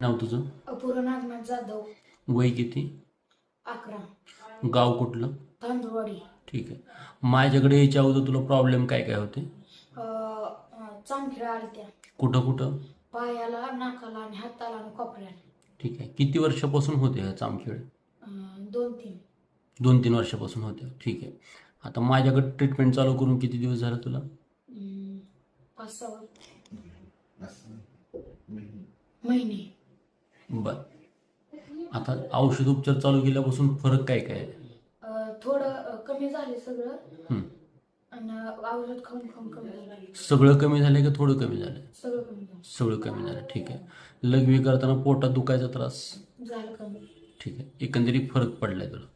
नाव तुझं? अपूर्व नागनाथ जाधव. वय किती? अकरा. गाव कुठलं? तांदूळवाडी ठीक आहे. माझ्याकडे यायच्या अगोदर तुला प्रॉब्लेम काय काय होते? चांखिळा आली त्या कुठं कुठं? पायाला नाकाला आणि हाताला आणि कोपऱ्याला. ठीक आहे. किती वर्षापासून होते ह्या अं, दोन तीन. दोन तीन वर्षापासून होते. ठीक आहे. आता माझ्याकडे ट्रीटमेंट चालू करून किती दिवस झाले तुला? अं, पाच सहा. महिने. बर. आता औषध उपचार चालू केल्यापासून फरक काय काय? आहे अं, थोडं अं, कमी झाले सगळं. हं. आणि औषध खाऊन खाऊन कमी झालं सगळं कमी झालं का थोडं कमी झालं सगळं कमी झालं सगळं कमी झालं ठीक आहे. लघवी करताना पोटात दुखायचा त्रास? झालं कमी. ठीक आहे. एकंदरीत फरक पडलाय तुला?